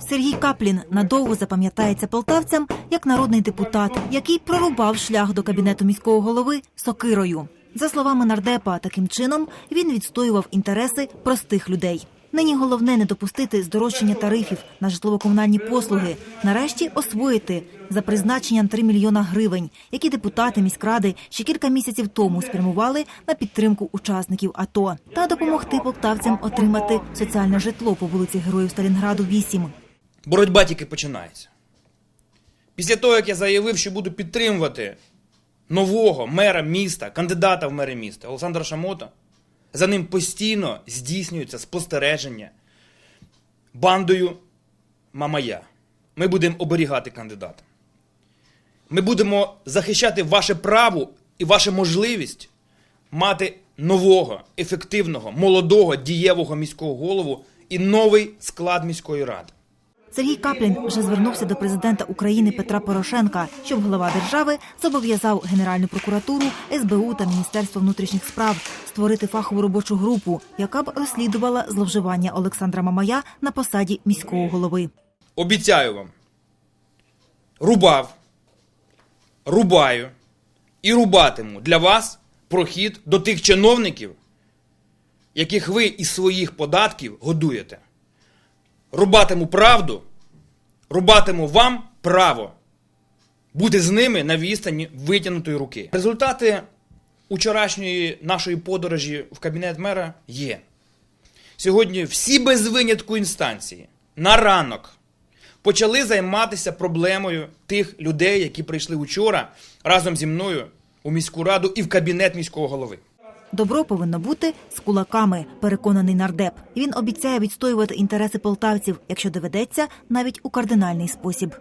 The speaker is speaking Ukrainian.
Сергій Каплін надовго запам'ятається полтавцям як народний депутат, який прорубав шлях до кабінету міського голови сокирою. За словами нардепа, таким чином він відстоював інтереси простих людей. Нині головне не допустити здорожчання тарифів на житлово-комунальні послуги, нарешті освоїти за призначенням 3 мільйона гривень, які депутати міськради ще кілька місяців тому спрямували на підтримку учасників АТО та допомогти полтавцям отримати соціальне житло по вулиці Героїв Сталінграду 8. Боротьба тільки починається. Після того, як я заявив, що буду підтримувати нового мера міста, кандидата в мери міста Олександра Шамота, за ним постійно здійснюється спостереження бандою Мамая. Ми будемо оберігати кандидата. Ми будемо захищати ваше право і вашу можливість мати нового, ефективного, молодого, дієвого міського голову і новий склад міської ради. Сергій Каплін вже звернувся до президента України Петра Порошенка, щоб глава держави зобов'язав Генеральну прокуратуру, СБУ та Міністерство внутрішніх справ створити фахову робочу групу, яка б розслідувала зловживання Олександра Мамая на посаді міського голови. Обіцяю вам. Рубав, рубаю і рубатиму для вас прохід до тих чиновників, яких ви із своїх податків годуєте. Рубатиму правду, рубатиму вам право бути з ними на відстані витягнутої руки. Результати учорашньої нашої подорожі в кабінет мера є. Сьогодні всі без винятку інстанції на ранок почали займатися проблемою тих людей, які прийшли учора разом зі мною у міську раду і в кабінет міського голови. Добро повинно бути з кулаками, переконаний нардеп. Він обіцяє відстоювати інтереси полтавців, якщо доведеться, навіть у кардинальний спосіб.